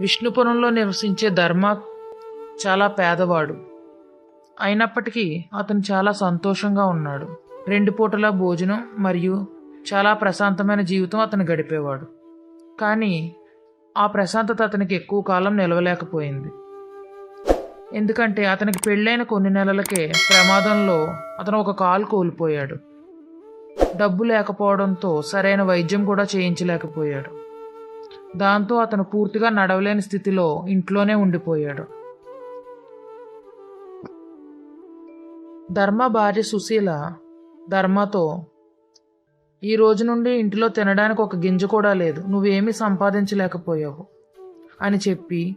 విష్ణుపురంలో నివసించే ధర్మ చాలా పేదవాడు. అయినప్పటికీ అతను చాలా సంతోషంగా ఉన్నాడు. రెండు పూటల భోజనం మరియు చాలా ప్రశాంతమైన జీవితం అతను గడిపేవాడు. కానీ ఆ ప్రశాంతత అతనికి ఎక్కువ కాలం నిలవలేకపోయింది. ఎందుకంటే అతనికి పెళ్ళైన కొన్ని నెలలకే ప్రమాదంలో అతను ఒక కాలు కోల్పోయాడు. డబ్బు లేకపోవడంతో సరైన వైద్యం కూడా చేయించలేకపోయాడు. దాంతో అతను పూర్తిగా నడవలేని స్థితిలో ఇంట్లోనే ఉండిపోయాడు. ధర్మ భార్య సుశీల ధర్మతో ఈ రోజు నుండి ఇంటిలో తినడానికి ఒక గింజ కూడా లేదు. నువ్వేమీ సంపాదించలేకపోయావు అని చెప్పి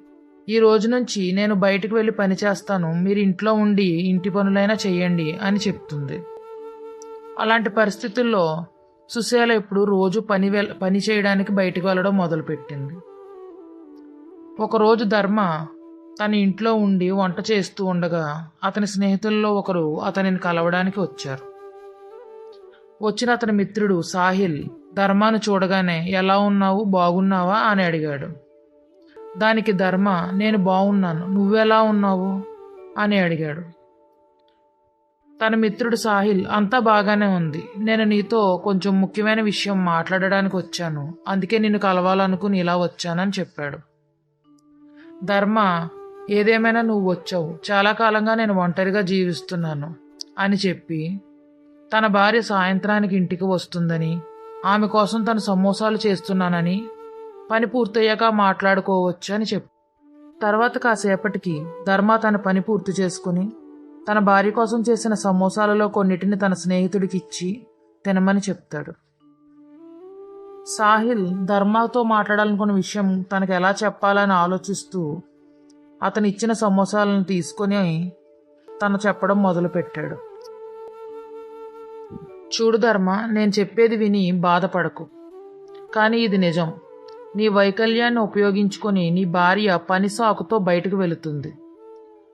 ఈ రోజు నుంచి నేను బయటకు వెళ్ళి పని చేస్తాను. మీరు ఇంట్లో ఉండి ఇంటి పనులైనా చేయండి అని చెప్తుంది. అలాంటి పరిస్థితుల్లో సుశీల ఇప్పుడు రోజు పని వెల్ పని చేయడానికి బయటకు వెళ్ళడం మొదలుపెట్టింది. ఒకరోజు ధర్మ తన ఇంట్లో ఉండి వంట చేస్తూ ఉండగా అతని స్నేహితుల్లో ఒకరు అతనిని కలవడానికి వచ్చారు. వచ్చిన అతని మిత్రుడు సాహిల్ ధర్మాను చూడగానే ఎలా ఉన్నావు? బాగున్నావా? అని అడిగాడు. దానికి ధర్మ నేను బాగున్నాను. నువ్వెలా ఉన్నావు? అని అడిగాడు. తన మిత్రుడు సాహిల్ అంతా బాగానే ఉంది. నేను నీతో కొంచెం ముఖ్యమైన విషయం మాట్లాడడానికి వచ్చాను. అందుకే నిన్ను కలవాలనుకుని ఇలా వచ్చానని చెప్పాడు. ధర్మ ఏదేమైనా నువ్వు వచ్చావు. చాలా కాలంగా నేను ఒంటరిగా జీవిస్తున్నాను అని చెప్పి తన భార్య సాయంత్రానికి ఇంటికి వస్తుందని ఆమె కోసం తను సమోసాలు చేస్తున్నానని పని పూర్తయ్యాక మాట్లాడుకోవచ్చు అని చెప్పు తర్వాత కాసేపటికి ధర్మ తన పని పూర్తి చేసుకుని తన భార్య కోసం చేసిన సమోసాలలో కొన్నిటిని తన స్నేహితుడికి ఇచ్చి తినమని చెప్తాడు. సాహిల్ ధర్మతో మాట్లాడాలనుకున్న విషయం తనకు ఎలా చెప్పాలని ఆలోచిస్తూ అతను ఇచ్చిన సమోసాలను తీసుకొని తను చెప్పడం మొదలుపెట్టాడు. చూడు ధర్మ నేను చెప్పేది విని బాధపడకు. కానీ ఇది నిజం. నీ వైకల్యాన్ని ఉపయోగించుకొని నీ భార్య పని సాకుతో బయటకు వెళుతుంది.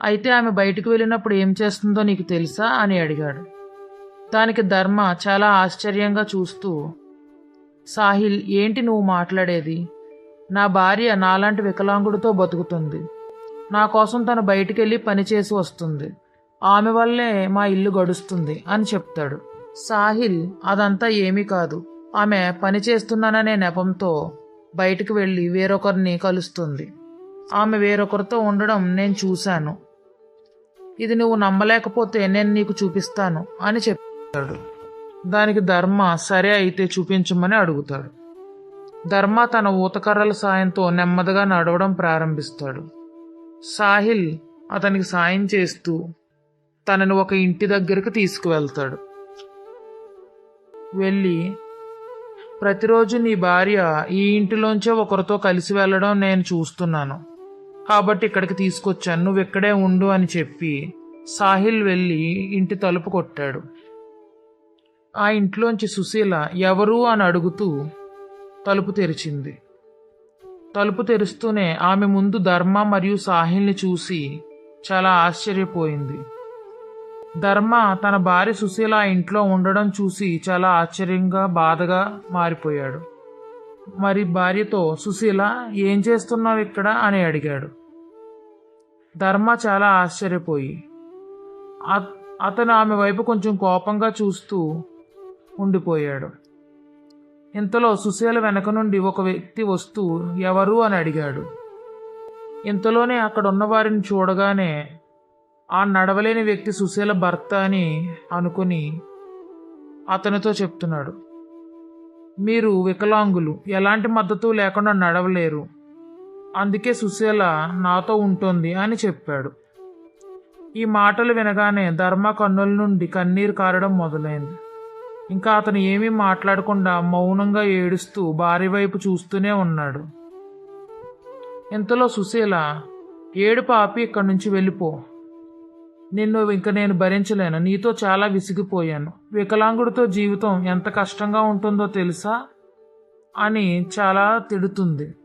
అయితే ఆమె బయటకు వెళ్ళినప్పుడు ఏం చేస్తుందో నీకు తెలుసా? అని అడిగాడు. దానికి ధర్మ చాలా ఆశ్చర్యంగా చూస్తూ సాహిల్ ఏంటి నువ్వు మాట్లాడేది? నా భార్య నాలాంటి వికలాంగుడితో బతుకుతుంది. నా కోసం తను బయటికి వెళ్ళి వస్తుంది. ఆమె వల్లే మా ఇల్లు గడుస్తుంది అని చెప్తాడు. సాహిల్ అదంతా ఏమీ కాదు. ఆమె పని చేస్తున్నాననే నెపంతో బయటికి వెళ్ళి వేరొకరిని కలుస్తుంది. ఆమె వేరొకరితో ఉండడం నేను చూశాను. ఇది నువ్వు నమ్మలేకపోతే నేను నీకు చూపిస్తాను అని చెప్తాడు దానికి ధర్మ సరే అయితే చూపించమని అడుగుతాడు. ధర్మ తన ఊతకర్రల సాయంతో నెమ్మదిగా నడవడం ప్రారంభిస్తాడు. సాహిల్ అతనికి సాయం చేస్తూ తనని ఒక ఇంటి దగ్గరికి తీసుకువెళ్తాడు. వెళ్ళి ప్రతిరోజు నీ భార్య ఈ ఇంటిలోంచే ఒకరితో కలిసి వెళ్ళడం నేను చూస్తున్నాను. కాబట్టి ఇక్కడికి తీసుకొచ్చాను నువ్వు ఇక్కడే ఉండు అని చెప్పి సాహిల్ వెళ్ళి ఇంటి తలుపు కొట్టాడు. ఆ ఇంట్లోంచి సుశీల ఎవరు? అని అడుగుతూ తలుపు తెరిచింది. తలుపు తెరుస్తూనే ఆమె ముందు ధర్మ మరియు సాహిల్ని చూసి చాలా ఆశ్చర్యపోయింది. ధర్మ తన భార్య సుశీల ఆ ఇంట్లో ఉండడం చూసి చాలా ఆశ్చర్యంగా బాధగా మారిపోయాడు. మరి భార్యతో సుశీల ఏం చేస్తున్నావు ఇక్కడ? అని అడిగాడు. ధర్మ చాలా ఆశ్చర్యపోయి అతను ఆమె వైపు కొంచెం కోపంగా చూస్తూ ఉండిపోయాడు. ఇంతలో సుశీల వెనక నుండి ఒక వ్యక్తి వస్తూ ఎవరు? అని అడిగాడు. ఇంతలోనే అక్కడ ఉన్న వారిని చూడగానే ఆ నడవలేని వ్యక్తి సుశీల భర్త అని అనుకుని అతనితో చెప్తున్నాడు. మీరు వికలాంగులు ఎలాంటి మద్దతు లేకుండా నడవలేరు. అందుకే సుశీల నాతో ఉంటుంది అని చెప్పాడు. ఈ మాటలు వినగానే ధర్మ కన్నుల నుండి కన్నీరు కారడం మొదలైంది. ఇంకా అతను ఏమీ మాట్లాడకుండా మౌనంగా ఏడుస్తూ భార్య వైపు చూస్తూనే ఉన్నాడు. ఇంతలో సుశీల ఏడు పాపి ఇక్కడి నుంచి వెళ్ళిపో. నిన్ను ఇంక నేను భరించలేను. నీతో చాలా విసిగిపోయాను. వికలాంగుడితో జీవితం ఎంత కష్టంగా ఉంటుందో తెలుసా? అని చాలా తిడుతుంది.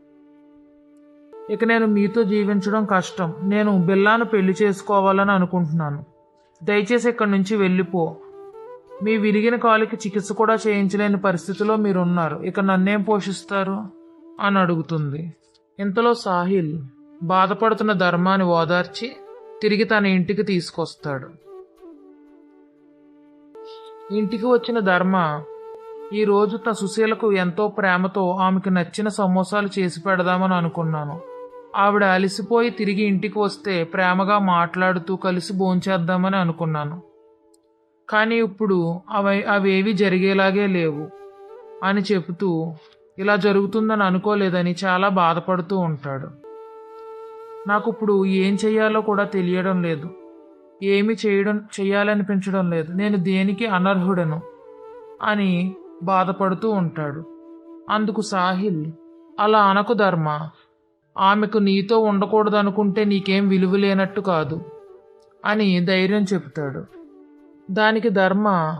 ఇక నేను మీతో జీవించడం కష్టం. నేను బిల్లాను పెళ్ళి చేసుకోవాలని అనుకుంటున్నాను. దయచేసి ఇక్కడి నుంచి వెళ్ళిపో. మీ విరిగిన కాలుకి చికిత్స కూడా చేయించలేని పరిస్థితిలో మీరున్నారు. ఇక నన్నేం పోషిస్తారు? అని అడుగుతుంది. ఇంతలో సాహిల్ బాధపడుతున్న ధర్మాన్ని ఓదార్చి తిరిగి తన ఇంటికి తీసుకొస్తాడు. ఇంటికి వచ్చిన ధర్మ ఈరోజు తన సుశీలకు ఎంతో ప్రేమతో ఆమెకు నచ్చిన సమోసాలు చేసి పెడదామని అనుకున్నాను. ఆవిడ అలసిపోయి తిరిగి ఇంటికి వస్తే ప్రేమగా మాట్లాడుతూ కలిసి భోంచేద్దామని అనుకున్నాను. కానీ ఇప్పుడు అవి అవేవి జరిగేలాగే లేవు అని చెబుతూ ఇలా జరుగుతుందని అనుకోలేదని చాలా బాధపడుతూ ఉంటాడు. నాకు ఇప్పుడు ఏం చేయాలో కూడా తెలియడం లేదు. ఏమి చేయడం చేయాలనిపించడం లేదు. నేను దేనికి అనర్హుడను? అని బాధపడుతూ ఉంటాడు. అందుకు సాహిల్ అలా అనకు ధర్మ. ఆమెకు నీతో ఉండకూడదనుకుంటే నీకేం విలువ లేనట్టు కాదు అని ధైర్యం చెప్తాడు దానికి ధర్మ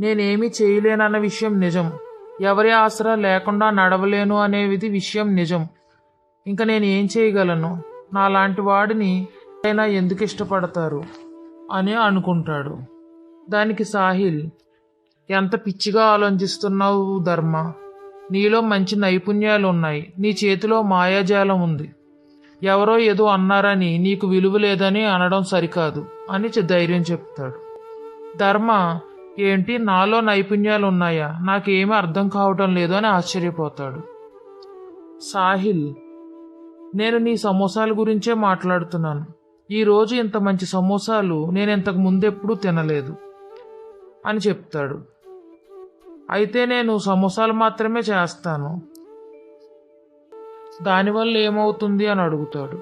నేనేమీ చేయలేనన్న విషయం నిజం. ఎవరి ఆసరా లేకుండా నడవలేను అనేది విషయం నిజం. ఇంకా నేను ఏం చేయగలను? నాలాంటి వాడిని అయినా ఎందుకు ఇష్టపడతారు? అని అనుకుంటాడు. దానికి సాహిల్ ఎంత పిచ్చిగా ఆలోచిస్తున్నావు ధర్మ? నీలో మంచి నైపుణ్యాలు ఉన్నాయి నీ చేతిలో మాయాజాలం ఉంది. ఎవరో ఏదో అన్నారని నీకు విలువ లేదని అనడం సరికాదు అని ధైర్యం చెప్తాడు. ధర్మ ఏంటి నాలో నైపుణ్యాలు ఉన్నాయా నాకేమీ అర్థం కావటం లేదు అని ఆశ్చర్యపోతాడు. సాహిల్ నేను నీ సమోసాల గురించే మాట్లాడుతున్నాను. ఈరోజు ఇంత మంచి సమోసాలు నేను ఇంతకు ముందెప్పుడూ తినలేదు అని చెప్తాడు. అయితే నేను సమోసాలు మాత్రమే చేస్తాను. దానివల్ల ఏమవుతుంది అని అడుగుతాడు.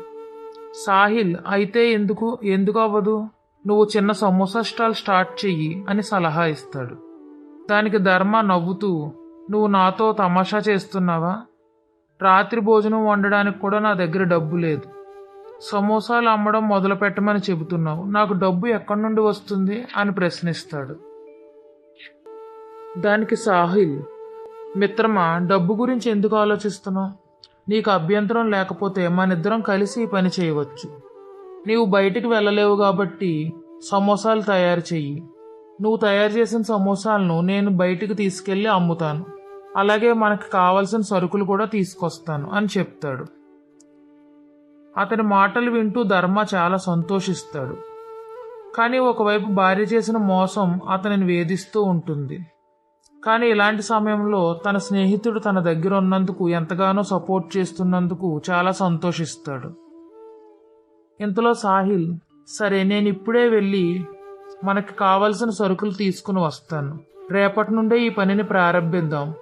సాహిల్ అయితే ఎందుకు ఎందుకు అవ్వదు? నువ్వు చిన్న సమోసా స్టాల్ స్టార్ట్ చెయ్యి అని సలహా ఇస్తాడు. దానికి ధర్మ నవ్వుతూ నువ్వు నాతో తమాషా చేస్తున్నావా? రాత్రి భోజనం వండడానికి కూడా నా దగ్గర డబ్బు లేదు. సమోసాలు అమ్మడం మొదలు పెట్టమని చెబుతున్నావు. నాకు డబ్బు ఎక్కడి నుండి వస్తుంది అని ప్రశ్నిస్తాడు. దానికి సాహిల్ మిత్రమా డబ్బు గురించి ఎందుకు ఆలోచిస్తున్నావు? నీకు అభ్యంతరం లేకపోతే మనిద్దరం కలిసి ఈ పని చేయవచ్చు. నీవు బయటికి వెళ్ళలేవు కాబట్టి సమోసాలు తయారు చెయ్యి. నువ్వు తయారు చేసిన సమోసాలను నేను బయటికి తీసుకెళ్ళి అమ్ముతాను. అలాగే మనకు కావలసిన సరుకులు కూడా తీసుకొస్తాను అని చెప్తాడు. అతని మాటలు వింటూ ధర్మ చాలా సంతోషిస్తాడు. కానీ ఒకవైపు భార్య చేసిన మోసం అతనిని వేధిస్తూ ఉంటుంది. కానీ ఇలాంటి సమయంలో తన స్నేహితుడు తన దగ్గర ఉన్నందుకు ఎంతగానో సపోర్ట్ చేస్తున్నందుకు చాలా సంతోషిస్తాడు. ఇంతలో సాహిల్ సరే నేను ఇప్పుడే వెళ్ళి మనకి కావలసిన సరుకులు తీసుకుని వస్తాను. రేపటి నుండే ఈ పనిని ప్రారంభిద్దాం.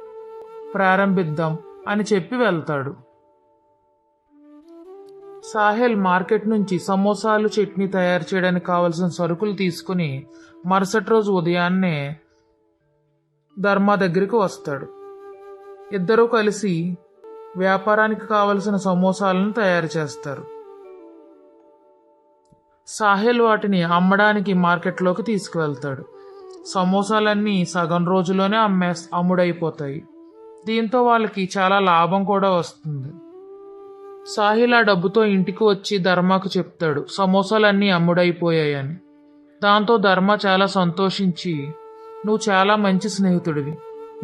ప్రారంభిద్దాం అని చెప్పి వెళ్తాడు. సాహెల్ మార్కెట్ నుంచి సమోసాలు చట్నీ తయారు చేయడానికి కావలసిన సరుకులు తీసుకుని మరుసటి రోజు ఉదయాన్నే ధర్మా దగ్గరికి వస్తాడు. ఇద్దరూ కలిసి వ్యాపారానికి కావలసిన సమోసాలను తయారు చేస్తారు. సాహెల్ వాటిని అమ్మడానికి మార్కెట్లోకి తీసుకువెళ్తాడు. సమోసాలన్నీ సగం రోజులోనే అమ్మే అమ్ముడైపోతాయి. దీంతో వాళ్ళకి చాలా లాభం కూడా వస్తుంది. సాహిల్ ఆ డబ్బుతో ఇంటికి వచ్చి ధర్మకు చెప్తాడు సమోసాలన్నీ అమ్ముడైపోయాయని. దాంతో ధర్మ చాలా సంతోషించి నువ్వు చాలా మంచి స్నేహితుడివి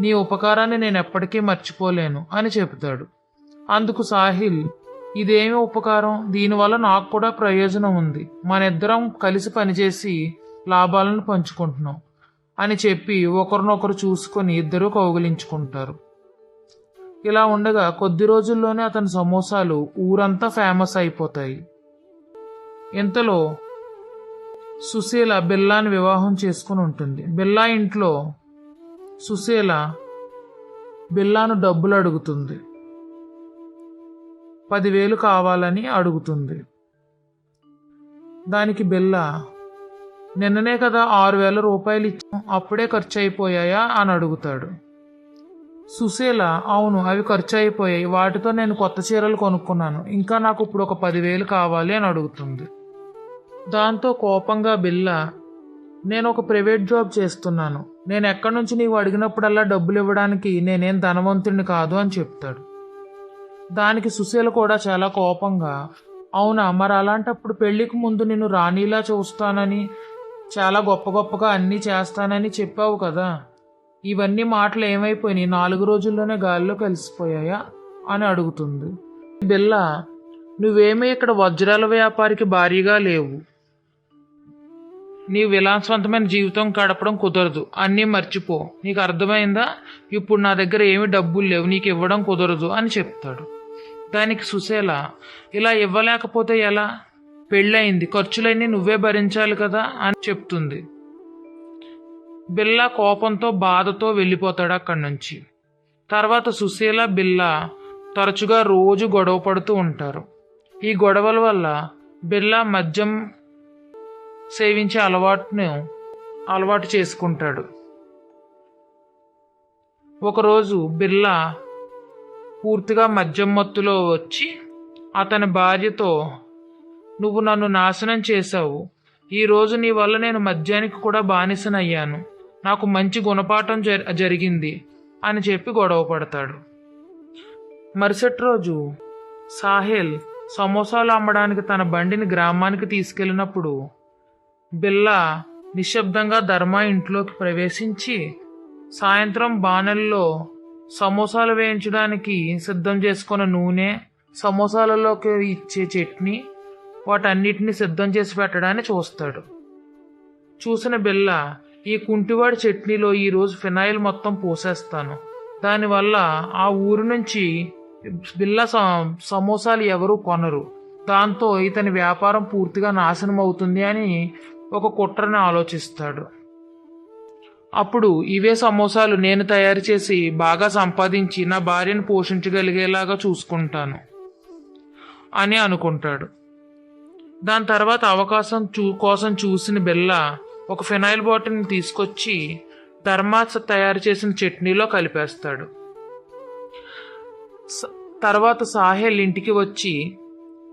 నీ ఉపకారాన్ని నేను ఎప్పటికీ మర్చిపోలేను అని చెప్తాడు. అందుకు సాహిల్ ఇదేమి ఉపకారం? దీనివల్ల నాకు కూడా ప్రయోజనం ఉంది. మన ఇద్దరం కలిసి పనిచేసి లాభాలను పంచుకుంటున్నాం అని చెప్పి ఒకరినొకరు చూసుకొని ఇద్దరూ కౌగిలించుకుంటారు. ఇలా ఉండగా కొద్ది రోజుల్లోనే అతని సమోసాలు ఊరంతా ఫేమస్ అయిపోతాయి. ఇంతలో సుశీల బిల్లాని వివాహం చేసుకుని ఉంటుంది. బిల్లా ఇంట్లో సుశీల బిల్లాను డబ్బులు అడుగుతుంది. పదివేలు కావాలని అడుగుతుంది. దానికి బిల్లా నిన్ననే కదా ఆరు వేల రూపాయలు ఇచ్చాం అప్పుడే ఖర్చు అయిపోయాయా? అని అడుగుతాడు. సుశీల అవును అవి ఖర్చు అయిపోయాయి వాటితో నేను కొత్త చీరలు కొనుక్కున్నాను. ఇంకా నాకు ఇప్పుడు ఒక పదివేలు కావాలి అని అడుగుతుంది. దాంతో కోపంగా బిల్ల నేను ఒక ప్రైవేట్ జాబ్ చేస్తున్నాను. నేను ఎక్కడి నుంచి నీవు అడిగినప్పుడల్లా డబ్బులు ఇవ్వడానికి నేనేం ధనవంతుడిని కాదు అని చెప్తాడు. దానికి సుశీల కూడా చాలా కోపంగా అవునా మరి అలాంటప్పుడు పెళ్ళికి ముందు నిన్ను రాణిలా చూస్తానని చాలా గొప్ప గొప్పగా అన్నీ చేస్తానని చెప్పావు కదా. ఇవన్నీ మాటలు ఏమైపోయినాయి? నాలుగు రోజుల్లోనే గాలిలో కలిసిపోయాయా? అని అడుగుతుంది. బిల్ల నువ్వేమీ ఇక్కడ వజ్రాల వ్యాపారికి భారీగా లేవు. నీ విలాసవంతమైన జీవితం గడపడం కుదరదు. అన్నీ మర్చిపో. నీకు అర్థమైందా? ఇప్పుడు నా దగ్గర ఏమి డబ్బులు లేవు. నీకు ఇవ్వడం కుదరదు అని చెప్తాడు. దానికి సుశీల ఇలా ఇవ్వలేకపోతే ఎలా? పెళ్ళయింది. ఖర్చులన్నీ నువ్వే భరించాలి కదా? అని చెప్తుంది. బిల్లా కోపంతో బాధతో వెళ్ళిపోతాడు అక్కడి నుంచి. తర్వాత సుశీల బిల్లా తరచుగా రోజు గొడవ పడుతూ ఉంటారు. ఈ గొడవల వల్ల బిర్లా మద్యం సేవించే అలవాటును అలవాటు చేసుకుంటాడు. ఒకరోజు బిర్లా పూర్తిగా మద్యం మత్తులో వచ్చి అతని భార్యతో నువ్వు నన్ను నాశనం చేశావు. ఈరోజు నీ వల్ల నేను మద్యానికి కూడా బానిసనయ్యాను. నాకు మంచి గుణపాఠం జరి జరిగింది అని చెప్పి గొడవ పడతాడు. మరుసటి రోజు సాహిల్ సమోసాలు అమ్మడానికి తన బండిని గ్రామానికి తీసుకెళ్ళినప్పుడు బిల్లా నిశ్శబ్దంగా ధర్మ ఇంట్లోకి ప్రవేశించి సాయంత్రం బాణల్లో సమోసాలు వేయించడానికి సిద్ధం చేసుకున్న నూనె సమోసాలలోకి ఇచ్చే చట్నీ వాటన్నిటిని సిద్ధం చేసి పెట్టడాన్ని చూస్తాడు. చూసిన బిల్ల ఈ కుంటివాడి చట్నీలో ఈరోజు ఫినాయిల్ మొత్తం పోసేస్తాను. దానివల్ల ఆ ఊరు నుంచి బిల్లా సమోసాలు ఎవరూ కొనరు. దాంతో ఇతని వ్యాపారం పూర్తిగా నాశనం అవుతుంది అని ఒక కుట్రని ఆలోచిస్తాడు. అప్పుడు ఇవే సమోసాలు నేను తయారు చేసి బాగా సంపాదించి నా భార్యను పోషించగలిగేలాగా చూసుకుంటాను అని అనుకుంటాడు. దాని తర్వాత అవకాశం చూ కోసం చూసిన బెల్ల ఒక ఫినాయిల్ బాటిల్ని తీసుకొచ్చి ధర్మాస తయారు చేసిన చట్నీలో కలిపేస్తాడు. తర్వాత సాహెల్ ఇంటికి వచ్చి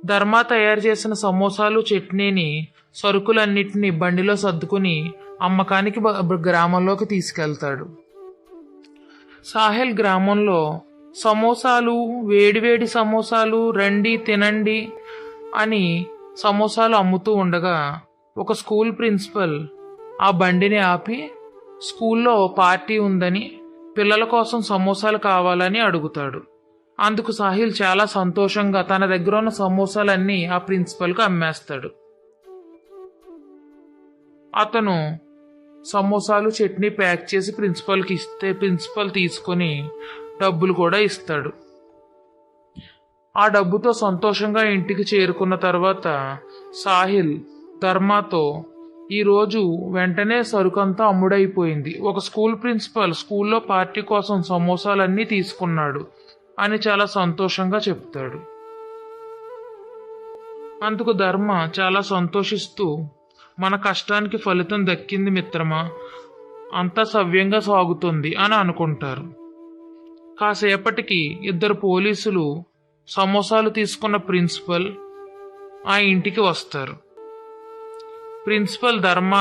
ధర్మా తయారు చేసిన సమోసాలు చట్నీని సరుకులన్నిటిని బండిలో సర్దుకుని అమ్మకానికి గ్రామంలోకి తీసుకెళ్తాడు. సాహెల్ గ్రామంలో సమోసాలు వేడివేడి సమోసాలు రండి తినండి అని సమోసాలు అమ్ముతూ ఉండగా ఒక స్కూల్ ప్రిన్సిపల్ ఆ బండిని ఆపి స్కూల్లో పార్టీ ఉందని పిల్లల కోసం సమోసాలు కావాలని అడుగుతాడు. అందుకు సాహిల్ చాలా సంతోషంగా తన దగ్గర ఉన్న సమోసాలన్నీ ఆ ప్రిన్సిపల్కు అమ్మేస్తాడు. అతను సమోసాలు చట్నీ ప్యాక్ చేసి ప్రిన్సిపల్కి ఇస్తే ప్రిన్సిపల్ తీసుకొని డబ్బులు కూడా ఇస్తాడు. ఆ డబ్బుతో సంతోషంగా ఇంటికి చేరుకున్న తర్వాత సాహిల్ ధర్మాతో ఈరోజు వెంటనే సరుకంతా అమ్ముడైపోయింది. ఒక స్కూల్ ప్రిన్సిపల్ స్కూల్లో పార్టీ కోసం సమోసాలన్నీ తీసుకున్నాడు అని చాలా సంతోషంగా చెప్తాడు. అందుకు ధర్మ చాలా సంతోషిస్తూ మన కష్టానికి ఫలితం దక్కింది మిత్రమా అంతా సవ్యంగా సాగుతుంది అని అనుకుంటారు. కాసేపటికి ఇద్దరు పోలీసులు సమోసాలు తీసుకున్న ప్రిన్సిపల్ ఆ ఇంటికి వస్తారు. ప్రిన్సిపల్ ధర్మ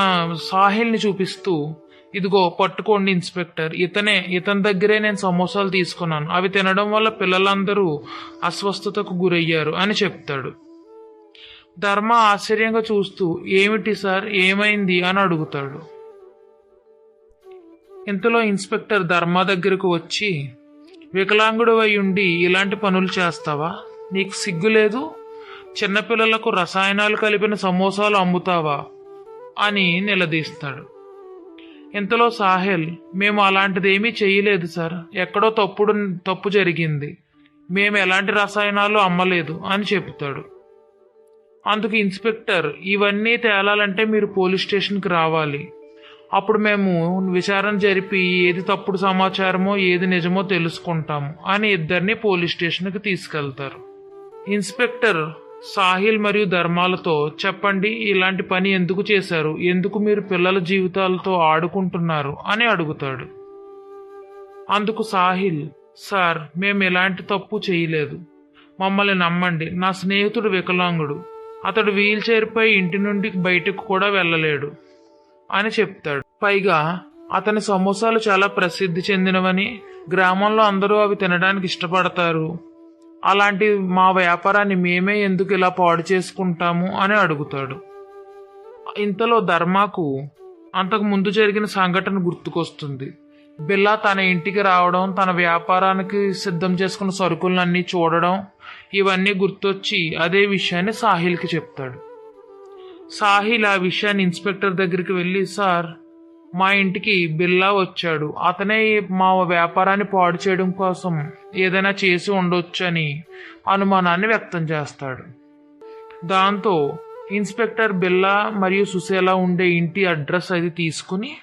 సాహిల్ని చూపిస్తూ ఇదిగో పట్టుకోండి ఇన్స్పెక్టర్ ఇతనే ఇతని దగ్గరే నేను సమోసాలు తీసుకున్నాను. అవి తినడం వల్ల పిల్లలందరూ అస్వస్థతకు గురయ్యారు అని చెప్తాడు. ధర్మ ఆశ్చర్యంగా చూస్తూ ఏమిటి సార్ ఏమైంది? అని అడుగుతాడు. ఇంతలో ఇన్స్పెక్టర్ ధర్మ దగ్గరకు వచ్చి వికలాంగుడు అయి ఉండి ఇలాంటి పనులు చేస్తావా? నీకు సిగ్గు లేదు? చిన్నపిల్లలకు రసాయనాలు కలిపిన సమోసాలు అమ్ముతావా? అని నిలదీస్తాడు. ఇంతలో సాహిల్ మేము అలాంటిదేమీ చేయలేదు సార్. ఎక్కడో తప్పుడు తప్పు జరిగింది. మేము ఎలాంటి రసాయనాలు అమ్మలేదు అని చెప్తాడు. అందుకు ఇన్స్పెక్టర్ ఇవన్నీ తేలాలంటే మీరు పోలీస్ స్టేషన్కి రావాలి. అప్పుడు మేము విచారణ జరిపి ఏది తప్పుడు సమాచారమో ఏది నిజమో తెలుసుకుంటాము అని ఇద్దరిని పోలీస్ స్టేషన్కి తీసుకెళ్తారు. ఇన్స్పెక్టర్ సాహిల్ మరియు ధర్మాలతో చెప్పండి ఇలాంటి పని ఎందుకు చేశారు? ఎందుకు మీరు పిల్లల జీవితాలతో ఆడుకుంటున్నారు? అని అడుగుతాడు. అందుకు సాహిల్ సార్ మేము ఎలాంటి తప్పు చేయలేదు. మమ్మల్ని నమ్మండి. నా స్నేహితుడు వికలాంగుడు. అతడు వీల్ చైర్పై ఇంటి నుండి బయటకు కూడా వెళ్ళలేడు అని చెప్తాడు. పైగా అతని సమోసాలు చాలా ప్రసిద్ధి చెందినవని గ్రామంలో అందరూ అవి తినడానికి ఇష్టపడతారు. అలాంటి మా వ్యాపారాన్ని మేమే ఎందుకు ఇలా పాడు చేసుకుంటాము అని అడుగుతాడు. ఇంతలో ధర్మాకు అంతకు ముందు జరిగిన సంఘటన గుర్తుకొస్తుంది. బిల్లా తన ఇంటికి రావడం తన వ్యాపారానికి సిద్ధం చేసుకున్న సరుకులన్నీ చూడడం ఇవన్నీ గుర్తొచ్చి అదే విషయాన్ని సాహిల్కి చెప్తాడు. సాహిల్ ఆ విషయాన్ని ఇన్స్పెక్టర్ దగ్గరికి వెళ్ళి సార్ మా ఇంటికి బిల్లా వచ్చాడు. అతనే మా వ్యాపారాన్ని పాడు చేయడం కోసం ఏదైనా చేసి ఉండొచ్చని అనుమానాన్ని వ్యక్తం చేస్తాడు. దాంతో ఇన్స్పెక్టర్ బిల్లా మరియు సుశీల ఉండే ఇంటి అడ్రస్ అది తీసుకుని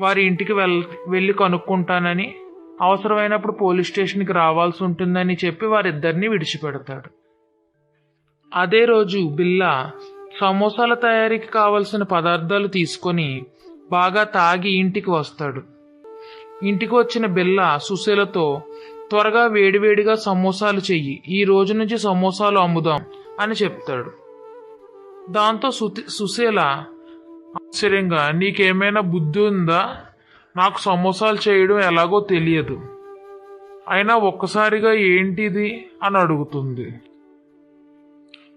వారి ఇంటికి వెళ్ వెళ్ళి కనుక్కుంటానని అవసరమైనప్పుడు పోలీస్ స్టేషన్కి రావాల్సి ఉంటుందని చెప్పి వారిద్దరిని విడిచిపెడతాడు. అదే రోజు బిల్లా సమోసాల తయారీకి కావలసిన పదార్థాలు తీసుకొని బాగా తాగి ఇంటికి వస్తాడు. ఇంటికి వచ్చిన బిల్ల సుశీలతో త్వరగా వేడివేడిగా సమోసాలు చెయ్యి ఈ రోజు నుంచి సమోసాలు అమ్ముదాం అని చెప్తాడు. దాంతో సుతి సుశీల ఆశ్చర్యంగా నీకేమైనా బుద్ధి ఉందా? నాకు సమోసాలు చేయడం ఎలాగో తెలియదు. అయినా ఒక్కసారిగా ఏంటిది అని అడుగుతుంది.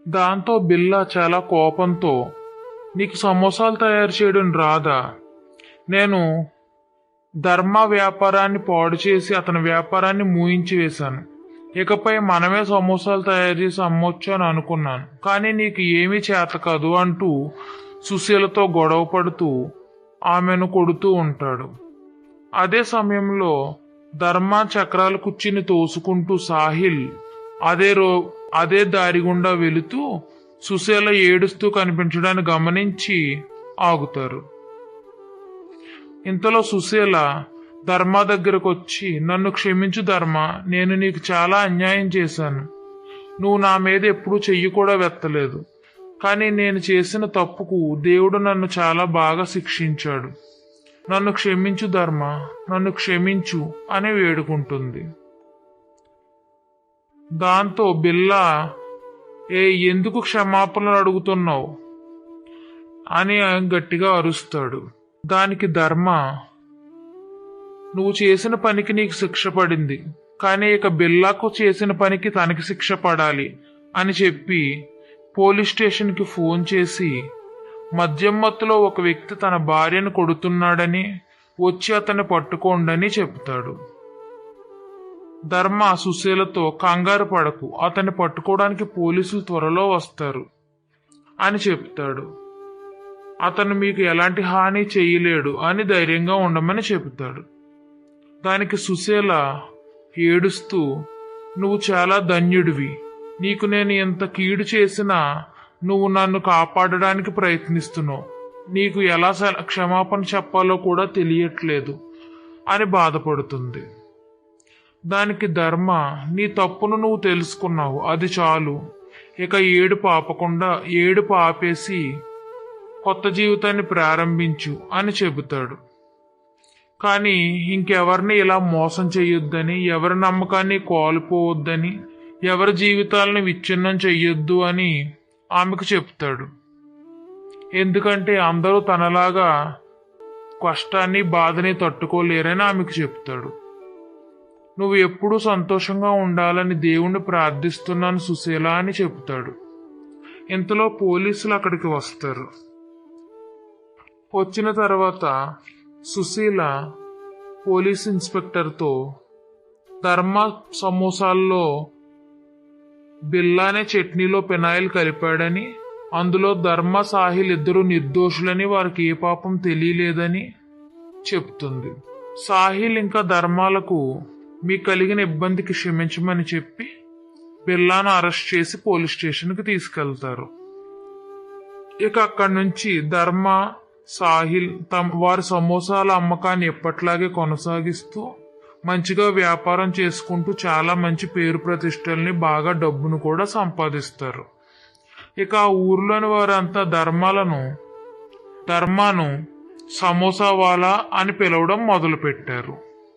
దాంతో బిల్లా చాలా కోపంతో నీకు సమోసాలు తయారు చేయడం రాదా? నేను ధర్మ వ్యాపారాన్ని పాడు చేసి అతని వ్యాపారాన్ని మూయించి వేశాను. ఇకపై మనమే సమోసాలు తయారు చేసి అమ్మొచ్చు అని అనుకున్నాను. కానీ నీకు ఏమీ చేత కాదు అంటూ సుశీలతో గొడవ పడుతూ ఆమెను కొడుతూ ఉంటాడు. అదే సమయంలో ధర్మ చక్రాల కుర్చీని తోసుకుంటూ సాహిల్ అదే రో అదే దారి గుండా వెళుతూ సుశీల ఏడుస్తూ కనిపించడాన్ని గమనించి ఆగుతారు. ఇంతలో సుశీల ధర్మ దగ్గరకు వచ్చి నన్ను క్షమించు ధర్మ నేను నీకు చాలా అన్యాయం చేశాను. నువ్వు నా మీద ఎప్పుడూ చెయ్యి కూడా వెత్తలేదు. కానీ నేను చేసిన తప్పుకు దేవుడు నన్ను చాలా బాగా శిక్షించాడు. నన్ను క్షమించు ధర్మ నన్ను క్షమించు అని వేడుకుంటుంది. దాంతో బిల్లా ఏ ఎందుకు క్షమాపణలు అడుగుతున్నావు? అని గట్టిగా అరుస్తాడు. దానికి ధర్మ. నువ్వు చేసిన పనికి నీకు శిక్ష పడింది. కానీ ఇక బిల్లాకు చేసిన పనికి తనకి శిక్ష పడాలి అని చెప్పి పోలీస్ స్టేషన్కి ఫోన్ చేసి మద్యం మత్తులో ఒక వ్యక్తి తన భార్యను కొడుతున్నాడని వచ్చి అతన్ని పట్టుకోండని చెప్తాడు. ధర్మ సుశీలతో కంగారు పడకు అతన్ని పట్టుకోవడానికి పోలీసులు త్వరలో వస్తారు అని చెప్తాడు. అతను మీకు ఎలాంటి హాని చేయలేడు అని ధైర్యంగా ఉండమని చెబుతాడు. దానికి సుశీల ఏడుస్తూ నువ్వు చాలా ధన్యుడివి. నీకు నేను ఎంత కీడు చేసినా నువ్వు నన్ను కాపాడడానికి ప్రయత్నిస్తున్నావు. నీకు ఎలా స- క్షమాపణ చెప్పాలో కూడా తెలియట్లేదు అని బాధపడుతుంది. దానికి ధర్మ నీ తప్పును నువ్వు తెలుసుకున్నావు. అది చాలు. ఇక ఏడు పాపకుండా ఏడు పాపేసి కొత్త జీవితాన్ని ప్రారంభించు అని చెబుతాడు. కానీ ఇంకెవరిని ఇలా మోసం చేయొద్దని ఎవరి నమ్మకాన్ని కోల్పోవద్దని ఎవరి జీవితాలను విచ్ఛిన్నం చెయ్యొద్దు అని ఆమెకు చెప్తాడు. ఎందుకంటే అందరూ తనలాగా కష్టాన్ని బాధని తట్టుకోలేరని ఆమెకు చెప్తాడు. నువ్వు ఎప్పుడూ సంతోషంగా ఉండాలని దేవుణ్ణి ప్రార్థిస్తున్నాను సుశీల అని చెప్తాడు. ఇంతలో పోలీసులు అక్కడికి వస్తారు. వచ్చిన తర్వాత సుశీల పోలీస్ ఇన్స్పెక్టర్తో ధర్మ సమోసాల్లో బిల్లానే చట్నీలో పెనాయిల్ కలిపాడని అందులో ధర్మ సాహిల్ ఇద్దరు నిర్దోషులని వారికి ఏ పాపం తెలియలేదని చెప్తుంది. సాహిల్ ఇంకా ధర్మాలకు మీ కలిగిన ఇబ్బందికి క్షమించమని చెప్పి బిల్లాను అరెస్ట్ చేసి పోలీస్ స్టేషన్కి తీసుకెళ్తారు. ఇక అక్కడి నుంచి ధర్మ సాహిల్ తమ వారి సమోసాల అమ్మకాన్ని ఎప్పట్లాగే కొనసాగిస్తూ మంచిగా వ్యాపారం చేసుకుంటూ చాలా మంచి పేరు ప్రతిష్టల్ని బాగా డబ్బును కూడా సంపాదిస్తారు. ఇక ఆ ఊర్లోని వారంతా ధర్మాలను ధర్మాను సమోసా వాలా అని పిలవడం మొదలుపెట్టారు.